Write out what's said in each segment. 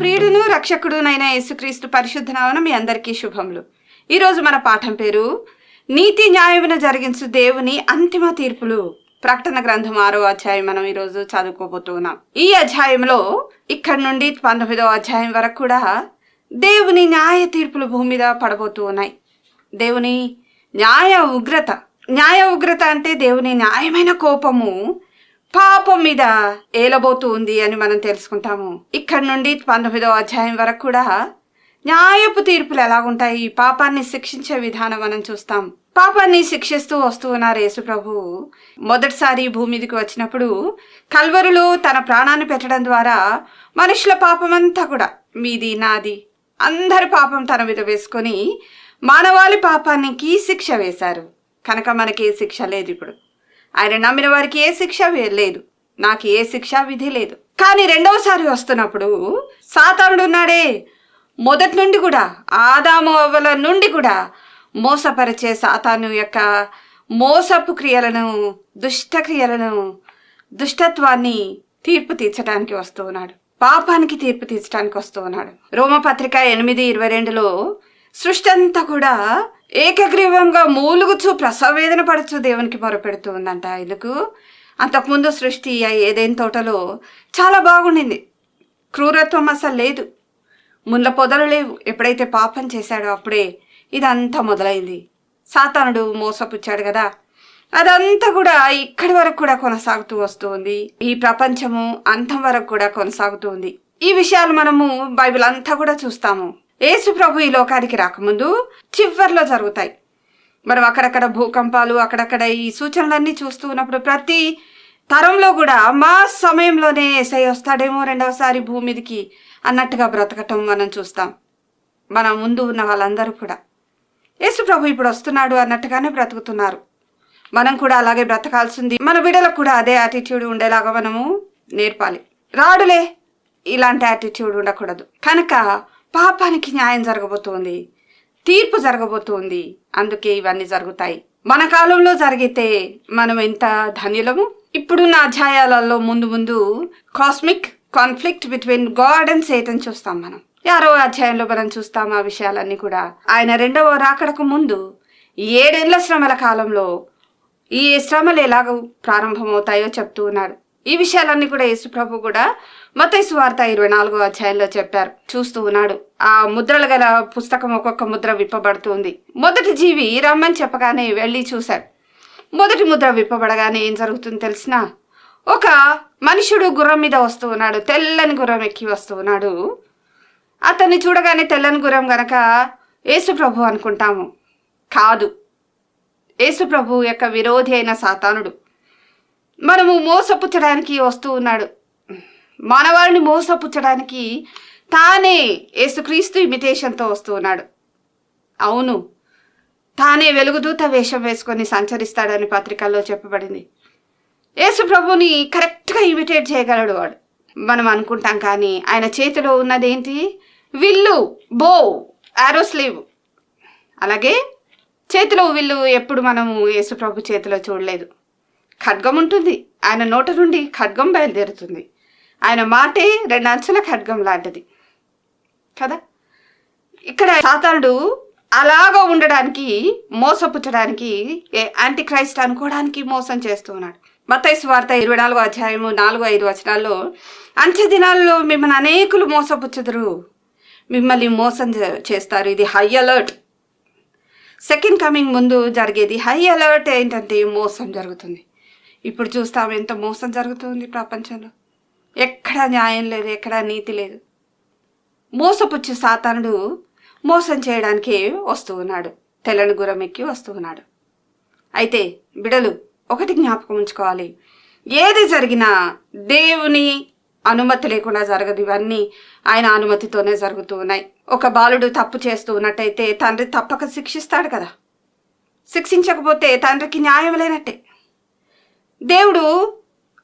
ప్రియుడును రక్షకుడునైన యేసుక్రీస్తు పరిశుద్ధ నామన మీ అందరికీ శుభములు. ఈరోజు మన పాఠం పేరు నీతి న్యాయమున జరిగించు దేవుని అంతిమ తీర్పులు. ప్రకటన గ్రంథం ఆరో అధ్యాయం మనం ఈరోజు చదువుకోబోతున్నాం ఈ అధ్యాయంలో ఇక్కడ నుండి పంతొమ్మిదో అధ్యాయం వరకు కూడా దేవుని న్యాయ తీర్పులు భూమి మీద పడబోతూ ఉన్నాయి. దేవుని న్యాయ ఉగ్రత. న్యాయ ఉగ్రత అంటే దేవుని న్యాయమైన కోపము. పాపం మీద ఏలబోతూ ఉంది అని మనం తెలుసుకుంటాము. ఇక్కడ నుండి పంతొమ్మిదో అధ్యాయం వరకు కూడా న్యాయపు తీర్పులు ఎలాగుంటాయి? పాపాన్ని శిక్షించే విధానం మనం చూస్తాం. పాపాన్ని శిక్షిస్తూ వస్తూ ఉన్నారు యేసు ప్రభు. మొదటిసారి భూమి మీదకి వచ్చినప్పుడు కల్వరులో తన ప్రాణాన్ని పెట్టడం ద్వారా మనుషుల పాపమంతా కూడా మీది నాది అందరి పాపం తన మీద వేసుకొని మానవాళి పాపానికి శిక్ష వేశారు. కనుక మనకి శిక్ష లేదు ఇప్పుడు. ఆయన నమ్మిన వారికి ఏ శిక్ష లేదు. నాకు ఏ శిక్ష విధి లేదు. కానీ రెండవసారి వస్తున్నప్పుడు సాతానుడు ఉన్నాడే. మొదటి నుండి కూడా ఆదాము అవ్వల నుండి కూడా మోసపరిచే సాతాను యొక్క మోసపు క్రియలను దుష్టక్రియలను దుష్టత్వాన్ని తీర్పు తీర్చడానికి వస్తూ ఉన్నాడు. పాపానికి తీర్పు తీర్చడానికి వస్తూ ఉన్నాడు. రోమపత్రిక ఎనిమిది ఇరవై రెండులో సృష్టి అంతా కూడా ఏకగ్రీవంగా మూలుగుచు ప్రసవేదన పడుచు దేవునికి మొరపెడుతూ ఉందంట ఎందుకు అంతకుముందు సృష్టి ఆ ఏదైనా తోటలో చాలా బాగుండింది. క్రూరత్వం అసలు లేదు. ముళ్ళ పొదలు లేవు. ఎప్పుడైతే పాపం చేశాడో అప్పుడే ఇదంతా మొదలైంది. సాతానుడు మోసపుచ్చాడు కదా. అదంతా కూడా ఇక్కడి వరకు కూడా కొనసాగుతూ వస్తుంది ఈ ప్రపంచము అంతం వరకు కూడా కొనసాగుతూ ఉంది. ఈ విషయాలు మనము బైబిల్ అంతా కూడా చూస్తాము. యేసు ప్రభు ఈ లోకానికి రాకముందు చివర్లో జరుగుతాయి. మనం అక్కడక్కడ భూకంపాలు అక్కడక్కడ ఈ సూచనలన్నీ చూస్తూ ఉన్నప్పుడు ప్రతి తరంలో కూడా మా సమయంలోనే ఎస్ఐ వస్తాడేమో రెండవసారి భూమిదికి అన్నట్టుగా బ్రతకటం మనం చూస్తాం. మన ముందు ఉన్న వాళ్ళందరూ కూడా. యేసు ప్రభు ఇప్పుడు వస్తున్నాడు అన్నట్టుగానే బ్రతుకుతున్నారు. మనం కూడా అలాగే బ్రతకాల్సింది మన బిడ్డలకు కూడా అదే యాటిట్యూడ్ ఉండేలాగా మనము నేర్పాలి. రాడులే ఇలాంటి యాటిట్యూడ్ ఉండకూడదు. కనుక పాపానికి న్యాయం జరగబోతోంది. తీర్పు జరగబోతోంది. అందుకే ఇవన్నీ జరుగుతాయి. మన కాలంలో జరిగితే మనం ఎంత ధన్యులము? ఇప్పుడున్న అధ్యాయాలలో ముందు ముందు cosmic conflict between God and Satan చూస్తాం మనం. ఆరో అధ్యాయంలో మనం చూస్తాం ఆ విషయాలన్నీ కూడా. ఆయన రెండవ రాకడకు ముందు ఏడేళ్ళ శ్రమల కాలంలో ఈ శ్రమలు ఎలాగ ప్రారంభమవుతాయో చెప్తూ ఉన్నాడు. ఈ విషయాలన్నీ కూడా యేసుప్రభు కూడా మతైసు వార్త ఇరవై నాలుగో అధ్యాయంలో చెప్పారు. చూస్తూ ఉన్నాడు. ఆ ముద్రలు గల పుస్తకం ఒక్కొక్క ముద్ర విప్పబడుతుంది. మొదటి జీవి రమ్మని చెప్పగానే వెళ్ళి చూశాడు మొదటి ముద్ర విప్పబడగానే ఏం జరుగుతుందో తెలిసిన ఒక మనుషుడు గుర్రం మీద వస్తూ ఉన్నాడు. తెల్లని గుర్రం ఎక్కి వస్తూ ఉన్నాడు. అతన్ని చూడగానే తెల్లని గుర్రం గనక యేసుప్రభు అనుకుంటాము. కాదు. యేసుప్రభు యొక్క విరోధి అయిన సాతానుడు. మనము మోసపుచ్చడానికి వస్తూ ఉన్నాడు. మానవాళిని మోసపుచ్చడానికి తానే యేసుక్రీస్తు ఇమిటేషన్తో వస్తూ ఉన్నాడు. అవును తానే వెలుగుదూత వేషం వేసుకొని సంచరిస్తాడని పత్రికల్లో చెప్పబడింది. యేసు ప్రభుని కరెక్ట్గా ఇమిటేట్ చేయగలడు వాడు. మనం అనుకుంటాం కానీ ఆయన చేతిలో ఉన్నదేంటి? విల్లు బో యారో స్లీవ్. అలాగే చేతిలో విల్లు ఎప్పుడు మనము యేసు ప్రభు చేతిలో చూడలేదు. ఖడ్గం ఉంటుంది. ఆయన నోట నుండి ఖడ్గం బయలుదేరుతుంది. ఆయన మాటే రెండు అంచుల ఖడ్గం లాంటిది. కదా? ఇక్కడ సాతానుడు అలాగా ఉండడానికి మోసపుచ్చడానికి యాంటీ క్రైస్ట్ అనుకోవడానికి మోసం చేస్తూ ఉన్నాడు. మతైసు వార్త ఇరవై నాలుగు అధ్యాయము నాలుగు ఐదు వచనాల్లో అంత్య దినాల్లో మిమ్మల్ని అనేకులు మోసపుచ్చుదురు. మిమ్మల్ని మోసం చేస్తారు. ఇది హై అలర్ట్. సెకండ్ కమింగ్ ముందు జరిగేది హై అలర్ట్ ఏంటంటే మోసం జరుగుతుంది. ఇప్పుడు చూస్తాం ఎంత మోసం జరుగుతుంది ప్రపంచంలో. ఎక్కడ న్యాయం లేదు ఎక్కడ నీతి లేదు. మోసపుచ్చు సాతానుడు మోసం చేయడానికి వస్తూ ఉన్నాడు. తెల్లని గురమెక్కి ఎక్కి వస్తూ ఉన్నాడు. అయితే బిడలు ఒకటి జ్ఞాపకం ఉంచుకోవాలి. ఏది జరిగినా దేవుని అనుమతి లేకుండా జరగదు. ఇవన్నీ ఆయన అనుమతితోనే జరుగుతూ ఉన్నాయి. ఒక బాలుడు తప్పు చేస్తూ ఉన్నట్టయితే తండ్రి తప్పక శిక్షిస్తాడు కదా. శిక్షించకపోతే తండ్రికి న్యాయం లేనట్టే. దేవుడు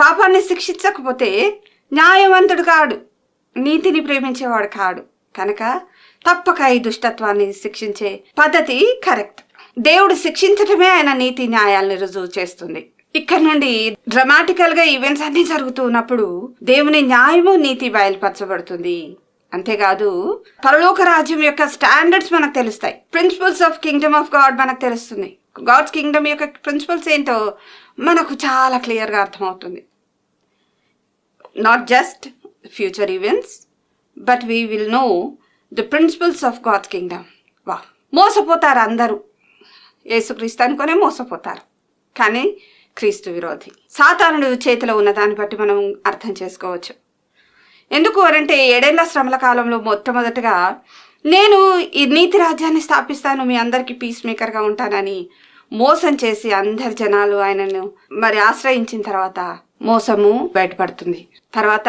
పాపాన్ని శిక్షించకపోతే న్యాయవంతుడు కాడు నీతిని ప్రేమించేవాడు కాడు. కనుక తప్పక ఈ దుష్టత్వాన్ని శిక్షించే పద్ధతి కరెక్ట్. దేవుడు శిక్షించటమే ఆయన నీతి న్యాయాలను రుజువు చేస్తుంది. ఇక్కడ నుండి డ్రమాటికల్గా ఈవెంట్స్ అన్ని జరుగుతున్నప్పుడు దేవుని న్యాయము నీతి బయలుపరచబడుతుంది. అంతేకాదు పరలోక రాజ్యం యొక్క స్టాండర్డ్స్ మనకు తెలుస్తాయి. Principles of kingdom of God మనకు తెలుస్తుంది. గాడ్స్ కింగ్డమ్ యొక్క ప్రిన్సిపల్స్ ఏంటో మనకు చాలా క్లియర్గా అర్థమవుతుంది. Not just future events but we will know the principles of God's kingdom వా మోసపోతారు అందరూ. యేసుక్రీస్తు అనుకునే మోసపోతారు. కానీ క్రీస్తు విరోధి. సాతానుడు చేతిలో ఉన్న దాన్ని బట్టి మనం అర్థం చేసుకోవచ్చు. ఎందుకు అనంటే ఏడేళ్ళ శ్రమల కాలంలో మొట్టమొదటగా నేను ఈ నీతి రాజ్యాన్ని స్థాపిస్తాను మీ అందరికీ పీస్ మేకర్గా ఉంటానని మోసం చేసి అందరి జనాలు ఆయనను మరి ఆశ్రయించిన తర్వాత మోసము బయటపడుతుంది. తర్వాత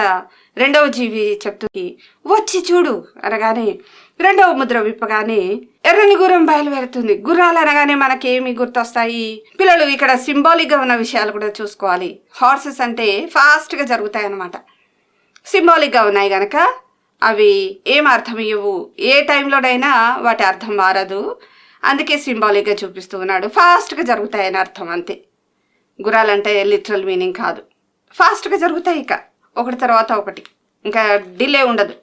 రెండవ జీవి చెప్తుంది వచ్చి చూడు అనగానే రెండవ ముద్ర విప్పగానే ఎర్రని గుర్రం బయలువెడుతుంది గుర్రాలు అనగానే మనకేమి గుర్తొస్తాయి? పిల్లలు ఇక్కడ సింబాలిక్గా ఉన్న విషయాలు కూడా చూసుకోవాలి. హార్సెస్ అంటే ఫాస్ట్గా జరుగుతాయి అన్నమాట సింబాలిక్గా ఉన్నాయి గనక అవి ఏం అర్థం ఇవ్వవు ఏ టైంలోనైనా వాటి అర్థం మారదు. అందుకే సింబాలిక్గా చూపిస్తూ ఉన్నాడు. ఫాస్ట్గా జరుగుతాయని అర్థం అంతే. గురాలంటే లిటరల్ మీనింగ్ కాదు. ఫాస్ట్గా జరుగుతాయి ఇక. ఒకటి తర్వాత ఒకటి. ఇంకా డిలే ఉండదు.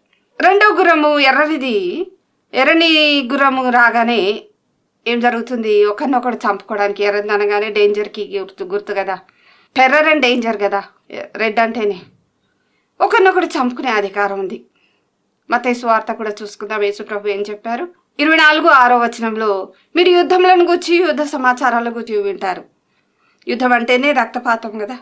రెండో గుర్రము ఎర్రనిది. ఎర్రని గుర్రము రాగానే ఏం జరుగుతుంది? ఒకరినొకడు చంపుకోవడానికి ఎర్రని అనగానే డేంజర్కి గుర్తు గుర్తు కదా. టెర్రర్ అండ్ డేంజర్ కదా. రెడ్ అంటేనే. ఒకరినొకడు చంపుకునే అధికారం ఉంది. మతేసు వార్త కూడా చూసుకుందాం. యేసుప్రభు ఏం చెప్పారు? ఇరవై నాలుగు ఆరో వచనంలో మీరు యుద్ధములను గురించి యుద్ధ సమాచారాల గురించి వింటారు. యుద్ధం అంటేనే రక్తపాతం కదా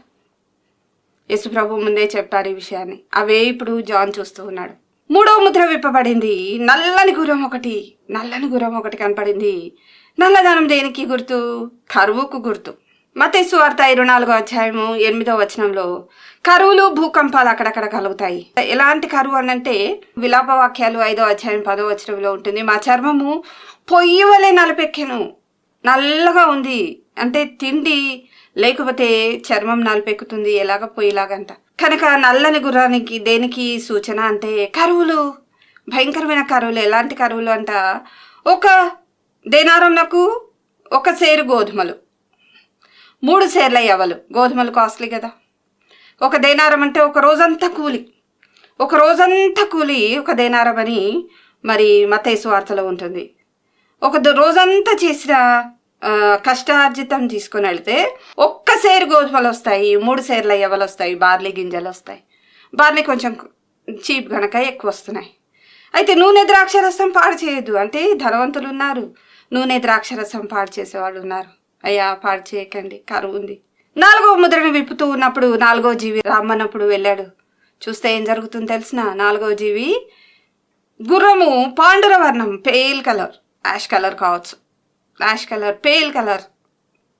యశుప్రభు ముందే చెప్పారు ఈ విషయాన్ని. అవే ఇప్పుడు జాన్ చూస్తూ ఉన్నాడు. మూడవ ముద్ర విప్పబడింది. నల్లని గుర్రం ఒకటి నల్లని గుర్రం ఒకటి కనపడింది. నల్లదనం దేనికి గుర్తు? కరువుకు గుర్తు. మతేసు వార్త ఇరవై నాలుగో అధ్యాయము ఎనిమిదో వచనంలో కరువులు భూకంపాలు అక్కడక్కడ కలుగుతాయి. ఎలాంటి కరువు అనంటే విలాప వాక్యాలు ఐదో అధ్యాయం పదో వచనంలో ఉంటుంది మా చర్మము పొయ్యి వలె నలపెక్కెను నల్లగా ఉంది. అంటే తిండి లేకపోతే చర్మం నలిపెక్కుతుంది ఎలాగ పొయ్యిలాగంట. కనుక నల్లని గుర్రానికి దేనికి సూచన అంటే కరువులు భయంకరమైన కరువులు ఎలాంటి కరువులు అంట ఒక దేనారంలకు ఒక సేరు గోధుమలు. మూడు సేర్ల ఎవలు గోధుమలు కాస్ట్లీ కదా. ఒక దేనారం అంటే ఒక రోజంతా కూలి. ఒక రోజంతా కూలి ఒక దేనారం అని మరి మతేసు వార్తలో ఉంటుంది. ఒక రోజంతా చేసిన కష్టార్జితం తీసుకొని వెళితే ఒక్క సేరు గోధుమలు వస్తాయి మూడు సేర్ల ఎవలు వస్తాయి బార్లీ గింజలు వస్తాయి. బార్లీ కొంచెం చీప్ కనుక ఎక్కువ వస్తున్నాయి. అయితే నూనె ద్రాక్షరసం పాడు చేయొద్దు. అంటే ధనవంతులు ఉన్నారు. నూనె ద్రాక్షరసం పాడు చేసేవాళ్ళు ఉన్నారు. అయ్యా పాడు చేయకండి. కరువు ఉంది. నాలుగో ముద్రను విప్పుతూ ఉన్నప్పుడు నాలుగో జీవి రమ్మన్నప్పుడు వెళ్ళాడు. చూస్తే ఏం జరుగుతుంది తెలిసిన నాలుగో జీవి గుర్రము పాండుర వర్ణం పేల్ కలర్ యాష్ కలర్ కావచ్చు. యాష్ కలర్ పేల్ కలర్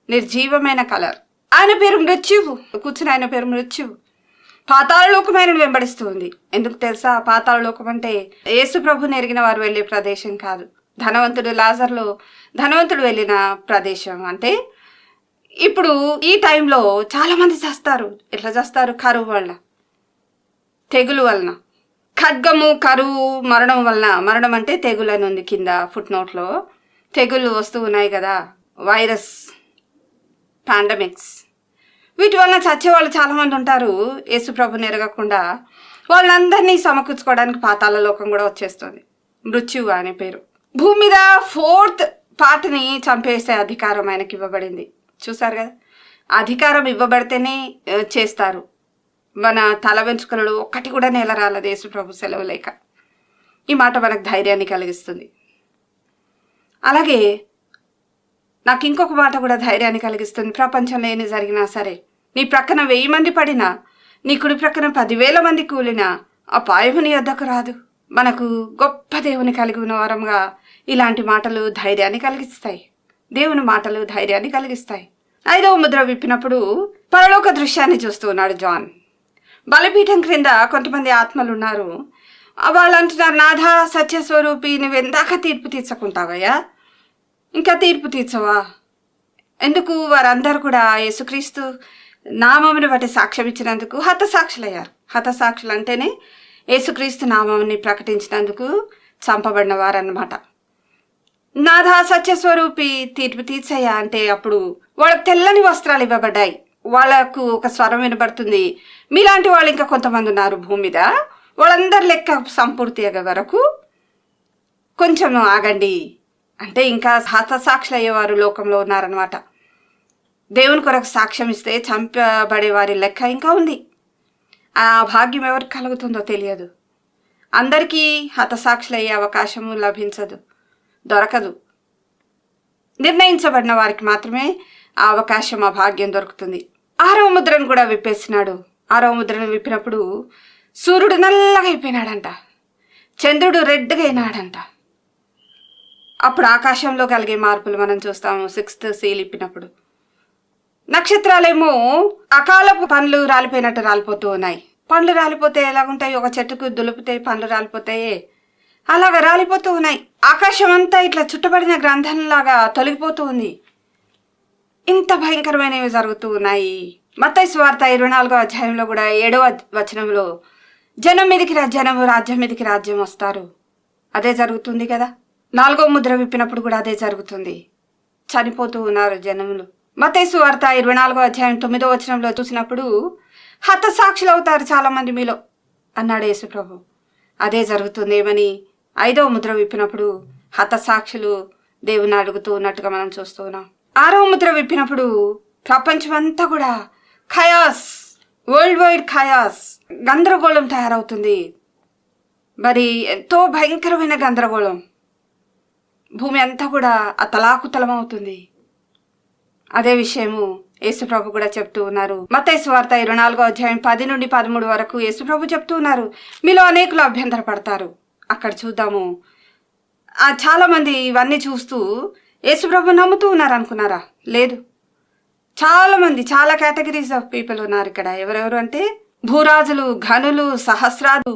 నిర్జీవమైన కలర్ ఆయన పేరు మృత్యువు. కూర్చుని ఆయన పేరు మృత్యువు. పాతాళలోకం వెంబడిస్తుంది. ఎందుకు తెలుసా? పాతాళలోకం అంటే యేసు ప్రభుని ఎరిగిన వారు వెళ్ళే ప్రదేశం కాదు. ధనవంతుడు లాజర్లో ధనవంతుడు వెళ్ళిన ప్రదేశం అంటే ఇప్పుడు ఈ టైంలో చాలామంది చేస్తారు. ఎట్లా చేస్తారు? కరువు వల్ల తెగులు వలన. ఖడ్గము కరువు మరణం వలన. మరణం అంటే తెగులు అని ఉంది కింద ఫుట్ నోట్లో తెగులు వస్తూ ఉన్నాయి కదా. వైరస్ పాండమిక్స్ వీటి వలన చచ్చేవాళ్ళు చాలామంది ఉంటారు. యేసుప్రభుని ఎరగకుండా వాళ్ళందరినీ సమకూర్చుకోవడానికి పాతాల లోకం కూడా వచ్చేస్తుంది. మృత్యువు అనే పేరు. భూమి మీద ఫోర్త్ పాతని చంపేసే అధికారం ఆయనకి ఇవ్వబడింది. చూసారు కదా? అధికారం ఇవ్వబడితేనే చేస్తారు. మన తల వెంచుకలు ఒక్కటి కూడా నేల రాలేదు యేసు ప్రభు సెలవు లేక. ఈ మాట మనకు ధైర్యాన్ని కలిగిస్తుంది. అలాగే నాకు ఇంకొక మాట కూడా ధైర్యాన్ని కలిగిస్తుంది. ప్రపంచంలో ఏమి జరిగినా సరే నీ ప్రక్కన వెయ్యి మంది పడినా నీ కుడి ప్రక్కన పదివేల మంది కూలినా అపాయము నీ వద్దకు రాదు. మనకు గొప్ప దేవుని కలిగి ఉన్న వారంగా ఇలాంటి మాటలు ధైర్యాన్ని కలిగిస్తాయి. దేవుని మాటలు ధైర్యాన్ని కలిగిస్తాయి. ఐదవ ముద్ర విప్పినప్పుడు పరలోక దృశ్యాన్ని చూస్తూ ఉన్నాడు జాన్. బలిపీఠం క్రింద కొంతమంది ఆత్మలు ఉన్నారు వాళ్ళు అంటున్నారు నాథా సత్యస్వరూపి నువ్వు ఎందాక తీర్పు తీర్చకుంటావయ్యా? ఇంకా తీర్పు తీర్చవా? ఎందుకు వారందరూ కూడా యేసుక్రీస్తు నామముని బట్టి సాక్ష్యం ఇచ్చినందుకు హతసాక్షులయ్యారు? హతసాక్షులు అంటేనే యేసుక్రీస్తు నామముని ప్రకటించినందుకు చంపబడిన వారన్నమాట. నాథా సత్యస్వరూపి తీర్పు తీర్చయ్యా అంటే అప్పుడు వాళ్ళకి తెల్లని వస్త్రాలు ఇవ్వబడ్డాయి. వాళ్ళకు ఒక స్వరం వినబడుతుంది. మీలాంటి వాళ్ళు ఇంకా కొంతమంది ఉన్నారు భూమి మీద. వాళ్ళందరి లెక్క సంపూర్తి అయ్యే వరకు కొంచెం ఆగండి అంటే ఇంకా హతసాక్షులు అయ్యేవారు లోకంలో ఉన్నారనమాట దేవుని కొరకు సాక్ష్యం ఇస్తే చంపబడే వారి లెక్క ఇంకా ఉంది. ఆ భాగ్యం ఎవరికి కలుగుతుందో తెలియదు. అందరికీ హతసాక్షులు అయ్యే అవకాశము లభించదు. దొరకదు. నిర్ణయించబడిన వారికి మాత్రమే ఆ అవకాశం ఆ భాగ్యం దొరుకుతుంది. ఆరవ ముద్రను కూడా విప్పేసినాడు. ఆరవ ముద్రను విప్పినప్పుడు సూర్యుడు నల్లగా అయిపోయినాడంట. చంద్రుడు రెడ్గా అయినాడంట. అప్పుడు ఆకాశంలో కలిగే మార్పులు మనం చూస్తాము సిక్స్త్ సీల్ ఇప్పినప్పుడు. నక్షత్రాలేమో అకాలపు పండ్లు రాలిపోయినట్టు రాలిపోతూ ఉన్నాయి. పండ్లు రాలిపోతే ఎలాగుంటాయి? ఒక చెట్టుకు దులిపితే పండ్లు రాలిపోతాయి. అలాగ రాలిపోతూ ఉన్నాయి. ఆకాశం అంతా ఇట్లా చుట్టబడిన గ్రంథంలాగా తొలగిపోతూ ఉంది. ఇంత భయంకరమైనవి జరుగుతూ ఉన్నాయి. మత్తయి స్వార్థ ఇరవై నాలుగో అధ్యాయంలో కూడా ఏడవ వచనంలో జనం మీదకి రా జనం రాజ్యం మీదకి రాజ్యం వస్తారు. అదే జరుగుతుంది కదా? నాలుగో ముద్ర విప్పినప్పుడు కూడా అదే జరుగుతుంది. చనిపోతూ ఉన్నారు జనములు. మతేసు వార్త ఇరవై నాలుగో అధ్యాయం తొమ్మిదో వచనంలో చూసినప్పుడు హతసాక్షులు అవుతారు చాలా మంది మీలో అన్నాడు యేసు ప్రభు అదే జరుగుతుంది ఏమని? ఐదవ ముద్ర విప్పినప్పుడు హతసాక్షులు దేవుని అడుగుతూ ఉన్నట్టుగా మనం చూస్తూ ఉన్నాం. ఆరవ ముద్ర విప్పినప్పుడు ప్రపంచమంతా కూడా ఖయాస్ వరల్డ్ వైడ్ ఖయాస్ గందరగోళం తయారవుతుంది. మరి ఎంతో భయంకరమైన గందరగోళం. భూమి అంతా కూడా అతలాకుతలమవుతుంది. అదే విషయము యేసుప్రభు కూడా చెప్తూ ఉన్నారు. మతైసు వార్త ఇరవై నాలుగో అధ్యాయం పది నుండి పదమూడు వరకు యేసుప్రభు చెప్తూ ఉన్నారు. మీలో అనేకులు అభ్యంతరపడతారు. అక్కడ చూద్దాము. చాలామంది ఇవన్నీ చూస్తూ యేసుప్రభు నమ్ముతూ ఉన్నారు అనుకున్నారా లేదు. చాలామంది చాలా కేటగిరీస్ ఆఫ్ పీపుల్ ఉన్నారు ఇక్కడ. ఎవరెవరు అంటే భూరాజులు ఘనులు సహస్రాలు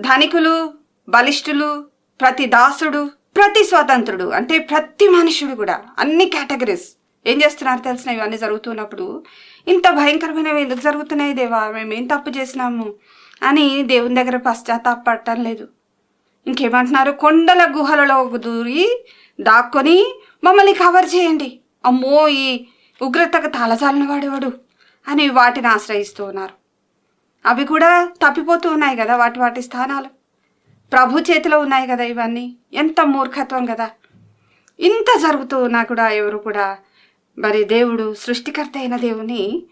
ధనికులు బలిష్ఠులు ప్రతి దాసుడు ప్రతి స్వతంత్రుడు అంటే ప్రతి మనుషుడు కూడా అన్ని కేటగిరీస్. ఏం చేస్తున్నారు తెలిసిన ఇవన్నీ జరుగుతున్నప్పుడు ఇంత భయంకరమైనవి ఎందుకు జరుగుతున్నాయి దేవా? మేము ఏం తప్పు చేసినాము? అని దేవుని దగ్గర పశ్చాత్తాపడటం లేదు. ఇంకేమంటున్నారు? కొండల గుహలలో దూరి దాక్కొని మమ్మల్ని కవర్ చేయండి. అమ్మో ఈ ఉగ్రతకు తలజాలిన వాడేవాడు అని వాటిని ఆశ్రయిస్తూ ఉన్నారు. అవి కూడా తప్పిపోతూ ఉన్నాయి కదా వాటి వాటి స్థానాలు. ప్రభు చేతిలో ఉన్నాయి కదా ఇవన్నీ. ఎంత మూర్ఖత్వం కదా. ఇంత జరుగుతూ ఉన్నా కూడా ఎవరు కూడా మరి దేవుడు సృష్టికర్త అయిన దేవుని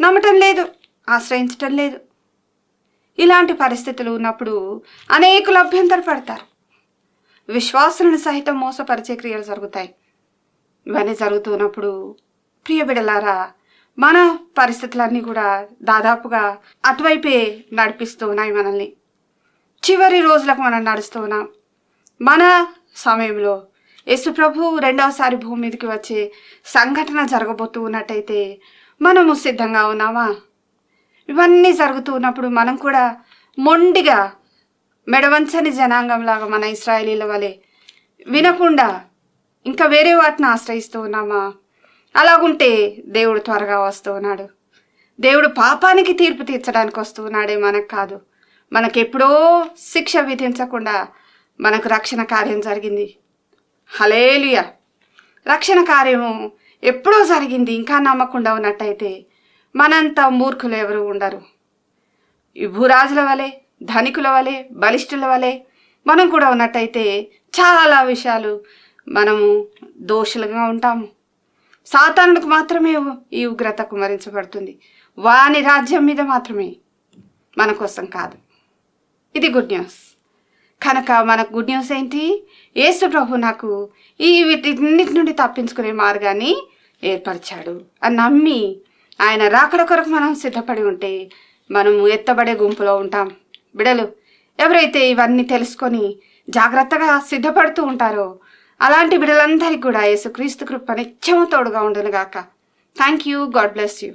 నమ్మటం లేదు ఆశ్రయించటం లేదు. ఇలాంటి పరిస్థితులు ఉన్నప్పుడు అనేకులు అభ్యంతర పడతారు. విశ్వాసులను సహితం మోసపరిచే క్రియలు జరుగుతాయి. ఇవన్నీ జరుగుతున్నప్పుడు ప్రియ బిడలారా మన పరిస్థితులన్నీ కూడా దాదాపుగా అటువైపే నడిపిస్తూ ఉన్నాయి మనల్ని. చివరి రోజులకు మనం నడుస్తూ ఉన్నాం. మన సమయంలో యేసుప్రభు రెండవసారి భూమి మీదకి వచ్చే సంఘటన జరగబోతూ ఉన్నట్టయితే మనము సిద్ధంగా ఉన్నామా? ఇవన్నీ జరుగుతూ ఉన్నప్పుడు మనం కూడా మొండిగా మెడవంచని జనాంగంలాగా మన ఇస్రాయలీల వలె వినకుండా ఇంకా వేరే వాటిని ఆశ్రయిస్తూ ఉన్నామా? అలాగుంటే దేవుడు త్వరగా వస్తూ ఉన్నాడు. దేవుడు పాపానికి తీర్పు తీర్చడానికి వస్తూ ఉన్నాడే మనకు కాదు. మనకెప్పుడో శిక్ష విధించకుండా మనకు రక్షణ కార్యం జరిగింది. హలేలుయ రక్షణ కార్యము ఎప్పుడో జరిగింది. ఇంకా నమ్మకుండా ఉన్నట్టయితే మనంత మూర్ఖులు ఎవరు ఉండరు. ఈ భూరాజుల వలె ధనికుల వలె బలిష్ఠుల వలె మనం కూడా ఉన్నట్టయితే చాలా విషయాలు మనము దోషులుగా ఉంటాము. సాతానుడికి మాత్రమే ఈ ఉగ్రత కుమరించబడుతుంది. వాని రాజ్యం మీద మాత్రమే మన కోసం కాదు. ఇది గుడ్ న్యూస్ కనుక మనకు గుడ్ న్యూస్ ఏంటి? యేసు ప్రభు నాకు ఈ వీటిన్నిటి నుండి తప్పించుకునే మార్గాన్ని ఏర్పరిచాడు. అని నమ్మి ఆయన రాకడ కొరకు మనం సిద్ధపడి ఉంటే మనము ఎత్తబడే గుంపులో ఉంటాం. బిడలు ఎవరైతే ఇవన్నీ తెలుసుకొని జాగ్రత్తగా సిద్ధపడుతూ ఉంటారో అలాంటి బిడలందరికీ కూడా యేసుక్రీస్తు కృప నిత్యము తోడుగా ఉండను గాక thank you God bless you